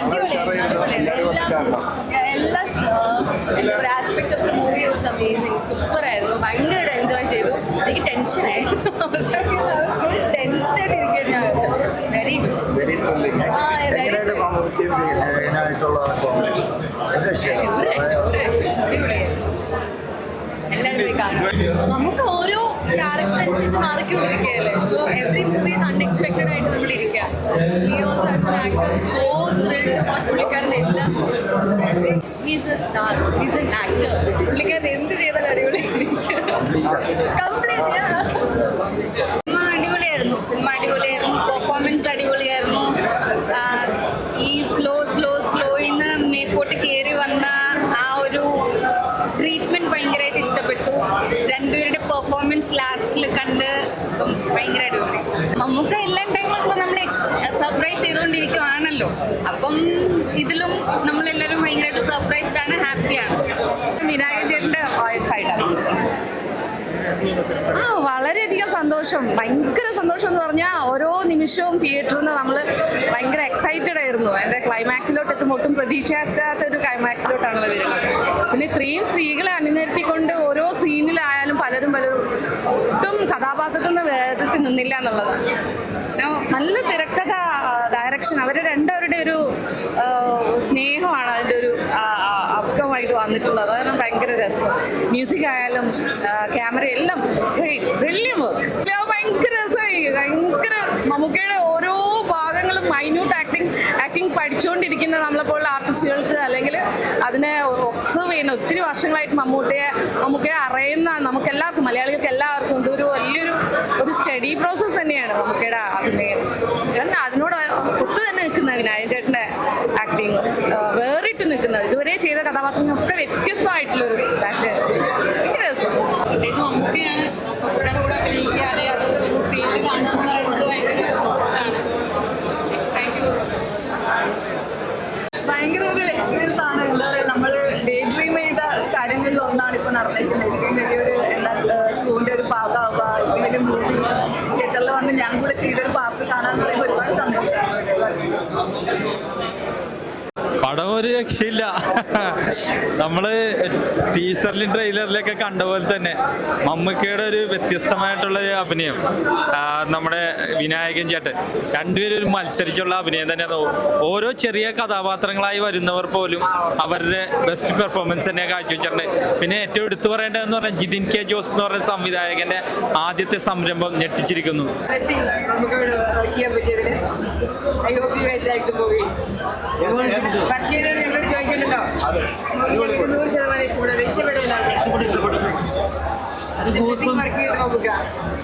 എല്ലാ എന്താ പറയുക aspect of the movie was amazing super ആയിരുന്നു ഭയങ്കരമായിട്ട് എൻജോയ് ചെയ്തു. എനിക്ക് വെരി വെരി ത്രില്ലിംഗ് ആ എല്ലാവരും നമുക്ക് ഓരോ ക്യാരക്ടർ അനുസരിച്ച് മാറിക്കൊണ്ടിരിക്കുകയല്ലേ ഇരിക്കുക also as an actor. Is so thrilled to watch പുള്ളിക്കാരൻ എല്ലാം he's a star he's an actor പുള്ളിക്കാരൻ എന്ത് ചെയ്താലും അടിപൊളി കംപ്ലീറ്റ് സിനിമ സിനിമ അടിപൊളിയായിരുന്നു. പെർഫോമൻസ് അടിപൊളിയായിരുന്നു. ഈ സ്ലോ സ്ലോ സ്ലോയിന്ന് മേപ്പോട്ട് കയറി വന്ന ആ ഒരു ട്രീറ്റ്മെന്റ് ഭയങ്കരമായിട്ട് ഇഷ്ടപ്പെട്ടു. രണ്ടുപേരുടെ പെർഫോമൻസ് ലാസ്റ്റിൽ കണ്ട് ഭയങ്കര അടിപൊളി. നമുക്ക് എല്ലാം സർപ്രൈസ് ചെയ്തുകൊണ്ടിരിക്കുവാണല്ലോ. അപ്പം ഇതിലും നമ്മളെല്ലാവരും ഭയങ്കരമായിട്ട് സർപ്രൈസ്ഡ് ആണ് ഹാപ്പിയാണ് ആ വളരെയധികം സന്തോഷം. ഭയങ്കര സന്തോഷം എന്ന് പറഞ്ഞാൽ ഓരോ നിമിഷവും തിയേറ്ററിൽ നിന്ന് നമ്മൾ ഭയങ്കര എക്സൈറ്റഡ് ആയിരുന്നു. എന്റെ ക്ലൈമാക്സിലോട്ട് എത്തുമ്പോൾ ഒട്ടും പ്രതീക്ഷിക്കാത്ത ഒരു ക്ലൈമാക്സിലോട്ടാണല്ലോ വരുന്നത്. പിന്നെ ഇത്രയും സ്ത്രീകളെ അണിനിരത്തിക്കൊണ്ട് ഓരോ സീനിലായാലും പലരും പലരും ഒട്ടും കഥാപാത്രത്തിൽ നിന്ന് വേറിട്ട് നിന്നില്ല എന്നുള്ളത്. നല്ല തിരക്കഥ ഡയറക്ഷൻ അവർ രണ്ടുപേരുടെ ഒരു സ്നേഹമാണ് അതിന്റെ ഒരു അബ്കമായിട്ട് വന്നിട്ടുള്ളത്. അതാണ് ഭയങ്കര രസം. മ്യൂസിക് ആയാലും ക്യാമറ എല്ലാം ബ്രില്യം വർക്ക് ഭയങ്കര മമ്മൂക്കയുടെ ഓരോ ഭാഗങ്ങളും മൈന്യൂട്ട് ആക്ടിങ് നമ്മളെ നമ്മളെപ്പോലുള്ള ആർട്ടിസ്റ്റുകൾക്ക് അല്ലെങ്കിൽ അതിനെ ഒബ്സർവ് ചെയ്യുന്ന ഒത്തിരി വർഷങ്ങളായിട്ട് മമ്മൂട്ടിയെ മമ്മൂക്കെ അറിയുന്ന നമുക്കെല്ലാവർക്കും മലയാളികൾക്ക് എല്ലാവർക്കും ഉണ്ട്. ഒരു വലിയൊരു ഒരു സ്റ്റഡി പ്രോസസ്സ് തന്നെയാണ് മമ്മൂക്കയുടെ അഭിനയം. അതിനോട് ഒത്തു തന്നെ നിൽക്കുന്ന വിനായകൻ ചേട്ടന്റെ ആക്ടിങ് വേറിട്ട് നിൽക്കുന്നത് ഇതുവരെ ചെയ്ത കഥാപാത്രങ്ങളൊക്കെ വ്യത്യസ്തമായിട്ടുള്ളൊരു ഭയങ്കര രസം പ്രത്യേകിച്ച് മമ്മൂട്ടിയാണ് കൂടെ ഒരു എക്സ്പീരിയൻസ് ആണ്. എന്താ പറയുക നമ്മൾ ഡേ ഡ്രീം ചെയ്ത കാര്യങ്ങളിൽ ഒന്നാണ് ഇപ്പോൾ നടന്നിരിക്കുന്നത്. ഇത്രയും വലിയൊരു എല്ലാ ക്രൂവിന്റെ ഒരു ഭാഗമാവുക ഇത്രയും വലിയ മൂവി തിയേറ്ററിൽ വന്ന് ഞാൻ കൂടെ ചെയ്തൊരു പാർട്ട് കാണാൻ പറയുമ്പോൾ ഒരുപാട് സന്തോഷമാണ് പടം ഒരു രക്ഷയില്ല. നമ്മൾ ടീസറിലും ട്രെയിലറിലൊക്കെ കണ്ട പോലെ തന്നെ മമ്മൂക്കയുടെ ഒരു വ്യത്യസ്തമായിട്ടുള്ള ഒരു അഭിനയം. നമ്മുടെ വിനായകൻ ചേട്ടൻ. രണ്ടുപേരും ഒരു മത്സരിച്ചുള്ള അഭിനയം തന്നെയാണ്. ഓരോ ചെറിയ കഥാപാത്രങ്ങളായി വരുന്നവർ പോലും അവരുടെ ബെസ്റ്റ് പെർഫോമൻസ് തന്നെ കാഴ്ചവെച്ചിട്ടുണ്ട്. പിന്നെ ഏറ്റവും എടുത്തു പറയേണ്ടതെന്ന് പറഞ്ഞാൽ ജിതിൻ കെ ജോസ് എന്ന് പറഞ്ഞ സംവിധായകന്റെ ആദ്യത്തെ സംരംഭം ഞെട്ടിച്ചിരിക്കുന്നു. blessing നമുക്കോട് വർക്ക് ചെയ്യാൻ പറ്റിയതിൽ I hope Você precisa marcar o lugar.